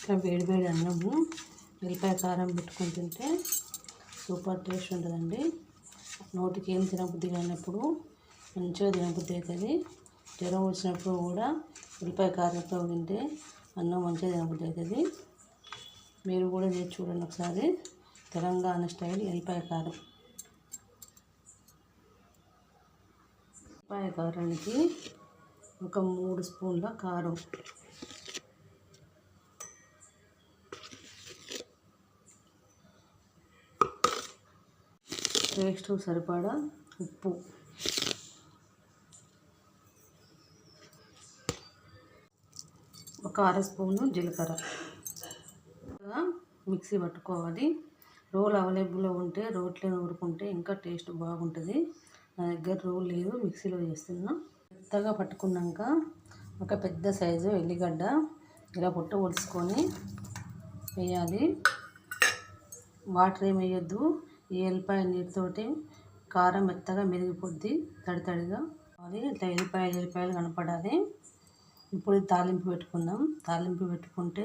ఇట్లా వేడి వేడి అన్నము వెల్లిపాయ కారం పెట్టుకుని తింటే సూపర్ టేస్ట్ ఉంటుందండి. నోటికి ఏం తినబుద్ధి కానప్పుడు మంచిగా తినబుద్ధి అవుతుంది. జ్వరం వచ్చినప్పుడు కూడా ఉల్లిపాయ కారంతో తింటే అన్నం మంచిగా తినబుద్ధి అవుతుంది. మీరు కూడా చేసి చూడండి ఒకసారి. తెలంగాణ స్టైల్ ఎల్లిపాయ కారం. ఎల్లిపాయ కారానికి ఒక మూడు స్పూన్ల కారం. టేస్ట్ సరిపడా ఉప్పు. ఒక అర స్పూను జీలకర్ర. మిక్సీ పట్టుకోవాలి. రోల్ అవైలబుల్లో ఉంటే రోట్లో నూరుకుంటే ఇంకా టేస్ట్ బాగుంటుంది. నా దగ్గర రోల్ లేదు మిక్సీలో చేస్తున్నా. మెత్తగా పట్టుకున్నాక ఒక పెద్ద సైజు ఎల్లిగడ్డ ఇలా పొట్టు పొలుసుకొని వేయాలి. వాటర్ ఏమి వేయొద్దు. ఈ ఎల్లిపాయ నీటితోటి కారం మెత్తగా మెరిగిపోద్ది తడి తడిగా అది ఇట్లా ఎల్లిపాయలు ఎల్లిపాయలు కనపడాలి. ఇప్పుడు తాలింపు పెట్టుకుందాం. తాలింపు పెట్టుకుంటే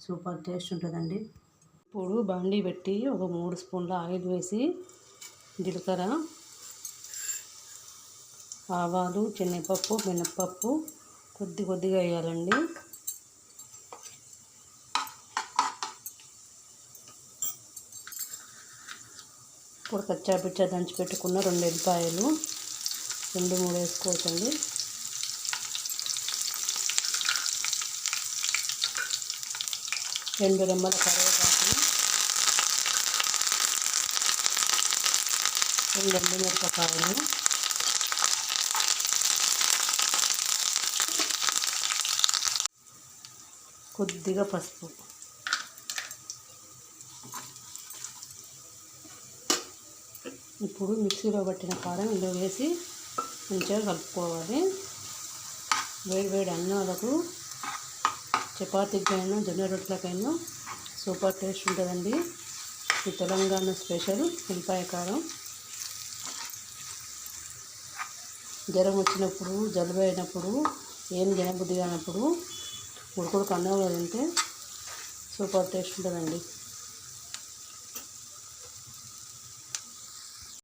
సూపర్ టేస్ట్ ఉంటుందండి. ఇప్పుడు బండి పెట్టి ఒక మూడు స్పూన్ల ఆయిల్ వేసి జీలకర్ర ఆవాలు శనగపప్పు మినప్పప్పు కొద్ది కొద్దిగా వేయాలండి. ఇప్పుడు కచ్చా పిచ్చా దంచి పెట్టుకున్న రెండు ఎల్లిపాయలు రెండు మూడు వేసుకోవచ్చండి. రెండు రెమ్మల కరివేపాకు రెండు ఎండు మిరపకాయలు. కొద్దిగా పసుపు. ఇప్పుడు మిక్సీలో పట్టిన కారం ఇందులో వేసి మంచిగా కలుపుకోవాలి. వేడి వేడి అన్నాలకు చపాతీకైనా జొన్న రొట్టెలకైనా సూపర్ టేస్ట్ ఉంటుందండి. ఈ తెలంగాణ స్పెషల్ ఉల్లిపాయ కారం. జ్వరం వచ్చినప్పుడు జలుబు అయినప్పుడు ఏం జనబుద్ధి కానప్పుడు ఉడుకుడుకు అన్నంలో తింటే సూపర్ టేస్ట్ ఉంటుందండి.